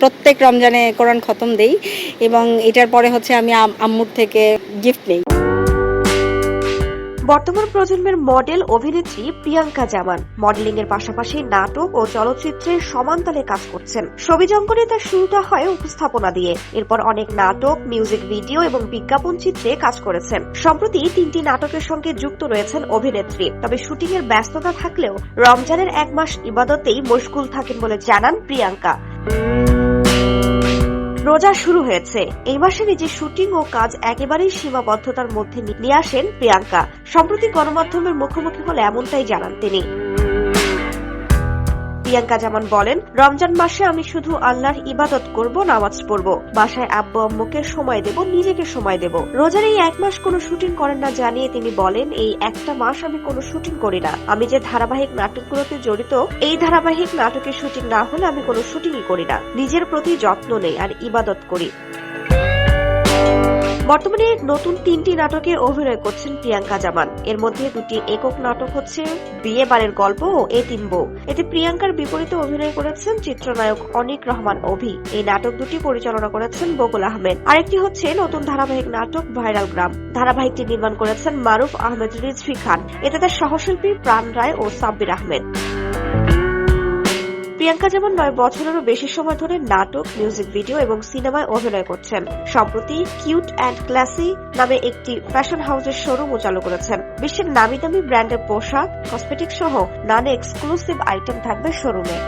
প্রত্যেক রমজানে কোরআন খতম দেই এবং এটার পরে হচ্ছে আমি আম- আম্মুর থেকে গিফট নেই। বর্তমান প্রজন্মের মডেল অভিনেত্রী প্রিয়াঙ্কা জামান মডেলিং এর পাশাপাশি নাটক ও চলচ্চিত্রে সমান তালে কাজ করছেন। ছবি জঙ্গলে তার শুরুটা হয় উপস্থাপনা দিয়ে। এরপর অনেক নাটক মিউজিক ভিডিও এবং বিজ্ঞাপন চিত্রে কাজ করেছেন। সম্প্রতি তিনটি নাটকের সঙ্গে যুক্ত রয়েছেন অভিনেত্রী। তবে শুটিং এর ব্যস্ততা থাকলেও রমজানের এক মাস ইবাদতেই মশগুল থাকেন বলে জানান প্রিয়াঙ্কা। রোজা শুরু হয়েছে। এই মাসে নিজের শুটিং ও কাজ একেবারেই সীমাবদ্ধতার মধ্যে নিয়ে আসেন প্রিয়াঙ্কা। সম্প্রতি গণমাধ্যমের মুখোমুখি হলে এমনটাই জানান তিনি। প্রিয়াঙ্কা জামান বলেন, রমজান মাসে আমি শুধু আল্লাহর ইবাদত করব, নামাজ পড়ব। বাসায় আব্বু আম্মুকে সময় দেব, নিজেকে সময় দেব। রোজার এই এক মাস কোনো শুটিং করেন না জানিয়ে তিনি বলেন, এই একটা মাস আমি কোনো শুটিং করি না। আমি যে ধারাবাহিক নাটকগুলোতে জড়িত, এই ধারাবাহিক নাটকের শুটিং না হলে আমি কোনো শুটিংই করি না। নিজের প্রতি যত্ন নেই আর ইবাদত করি। বর্তমানে নতুন তিনটি নাটকে অভিনয় করছেন প্রিয়াঙ্কা জামান। এর মধ্যে দুটি একক নাটক হচ্ছে বিয়ে বারের গল্প ও এ তিন এতে প্রিয়াঙ্কার বিপরীতে অভিনয় করেছেন চিত্রনায়ক অনিক রহমান অভি। এই নাটক দুটি পরিচালনা করেছেন বকুল আহমেদ। আরেকটি হচ্ছে নতুন ধারাবাহিক নাটক ভাইরাল গ্রাম। ধারাবাহিকটি নির্মাণ করেছেন মারুফ আহমেদ রিজভি খান। এতে তার সহশিল্পী প্রাণ রায় ও সাব্বির আহমেদ। প্রিয়াঙ্কা যেমন নয়, বছরেরও বেশি সময় ধরে নাটক মিউজিক ভিডিও এবং সিনেমায় অভিনয় করছেন। সম্প্রতি কিউট অ্যান্ড ক্লাসি নামে একটি ফ্যাশন হাউসের শোরুমও চালু করেছেন। বিশ্বের নামি দামি ব্র্যান্ডের পোশাক কসমেটিক সহ নানা এক্সক্লুসিভ আইটেম থাকবে শোরুমে